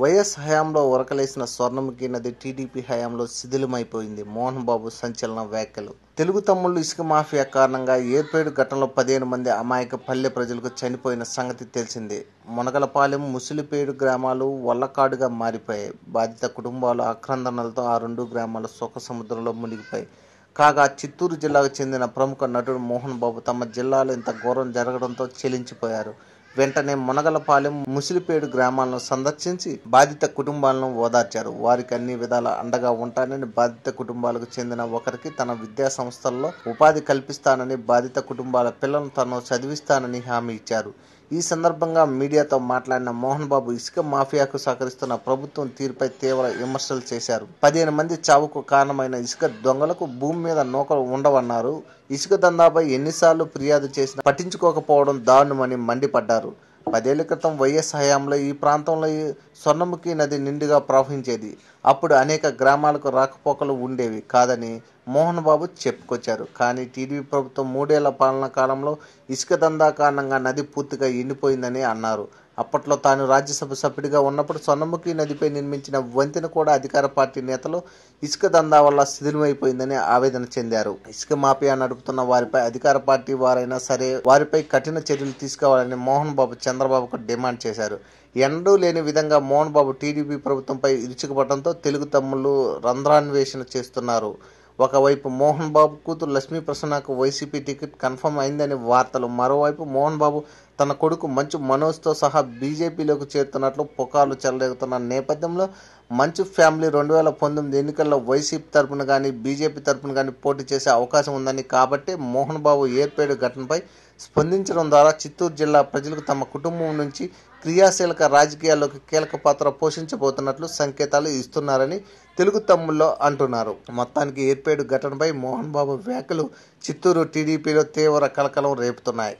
YS హయాంలో ఉరకలేసిన స్వర్ణముఖి నది TDP హయాంలో శిథిలమైపోయింది. మోహన్ బాబు సంచలన వ్యాఖ్యలు. తెలుగు తమ్ముళ్ళు ఇసుక మాఫియా కారణంగా ఏర్పేడు ఘటనలో పదిహేను మంది అమాయక పల్లె ప్రజలకు చనిపోయిన సంగతి తెలిసిందే. మునగలపాలెం ముసిలిపేడు గ్రామాలు వల్లకాడుగా మారిపోయాయి. బాధిత కుటుంబాలు ఆక్రందనలతో ఆ రెండు గ్రామాలు సుఖ సముద్రంలో మునిగిపోయాయి. కాగా చిత్తూరు జిల్లాకు చెందిన ప్రముఖ నటుడు మోహన్ బాబు తమ జిల్లాలో ఇంత ఘోరం జరగడంతో చెలించిపోయారు. వెంటనే మునగలపాలెం ముసిలిపేడు గ్రామాలను సందర్శించి బాధిత కుటుంబాలను ఓదార్చారు. వారికి అన్ని విధాల అండగా ఉంటానని బాధిత కుటుంబాలకు చెందిన ఒకరికి తన విద్యా సంస్థల్లో ఉపాధి కల్పిస్తానని బాధిత కుటుంబాల పిల్లలను తను చదివిస్తానని హామీ ఇచ్చారు. ఈ సందర్భంగా మీడియాతో మాట్లాడిన మోహన్ బాబు ఇసుక మాఫియాకు సహకరిస్తున్న ప్రభుత్వం తీరుపై తీవ్ర విమర్శలు చేశారు. పదిహేను మంది చావుకు కారణమైన ఇసుక దొంగలకు భూమి మీద నూకలు ఉండవన్నారు. ఇసుక దందాపై ఎన్నిసార్లు ఫిర్యాదు చేసినా పట్టించుకోకపోవడం దారుణమని మండిపడ్డారు. పదేళ్ళ క్రితం వైఎస్ హయాంలో ఈ ప్రాంతంలో ఈ స్వర్ణముఖి నది నిండుగా ప్రవహించేది. అప్పుడు అనేక గ్రామాలకు రాకపోకలు ఉండేవి కాదని మోహన్ బాబు చెప్పుకొచ్చారు. కానీ టీడీపీ ప్రభుత్వం మూడేళ్ళ పాలన కాలంలో ఇసుక దందా కారణంగా నది పూర్తిగా ఎండిపోయిందని అన్నారు. అప్పట్లో తాను రాజ్యసభ సభ్యుడిగా ఉన్నప్పుడు స్వర్ణముఖి నదిపై నిర్మించిన వంతెన కూడా అధికార పార్టీ నేతలు ఇసుక దందా వల్ల శిథిలమైపోయిందని ఆవేదన చెందారు. ఇసుక మాఫియా నడుపుతున్న వారిపై అధికార పార్టీ వారైనా సరే వారిపై కఠిన చర్యలు తీసుకోవాలని మోహన్ బాబు చంద్రబాబుకు డిమాండ్ చేశారు. ఎండూ లేని విధంగా మోహన్ బాబు టీడీపీ ప్రభుత్వంపై ఇరుచుకుపడటంతో తెలుగు తమ్ముళ్ళు రంధ్రాన్వేషణ చేస్తున్నారు. ఒకవైపు మోహన్ బాబు కూతురు లక్ష్మీ ప్రసన్నకు వైసీపీ టికెట్ కన్ఫర్మ్ అయిందని వార్తలు మరోవైపు మోహన్ బాబు తన కొడుకు మంచు మనోజ్తో సహా బీజేపీలోకి చేరుతున్నట్లు పుకార్లు చెలరేగుతున్న నేపథ్యంలో మంచు ఫ్యామిలీ రెండు వేల పంతొమ్మిది ఎన్నికల్లో వైసీపీ తరపున కానీ బీజేపీ తరపున కానీ పోటీ చేసే అవకాశం ఉందని కాబట్టి మోహన్ బాబు ఏర్పేడు ఘటనపై స్పందించడం ద్వారా చిత్తూరు జిల్లా ప్రజలకు తమ కుటుంబం నుంచి క్రియాశీలక రాజకీయాల్లోకి కీలక పాత్ర పోషించబోతున్నట్లు సంకేతాలు ఇస్తున్నారని తెలుగు తమ్ముల్లో అంటున్నారు. మొత్తానికి ఏర్పేడు ఘటనపై మోహన్ బాబు వ్యాఖ్యలు. చిత్తూరు టీడీపీలో తీవ్ర కలకలం రేపుతున్నాయి.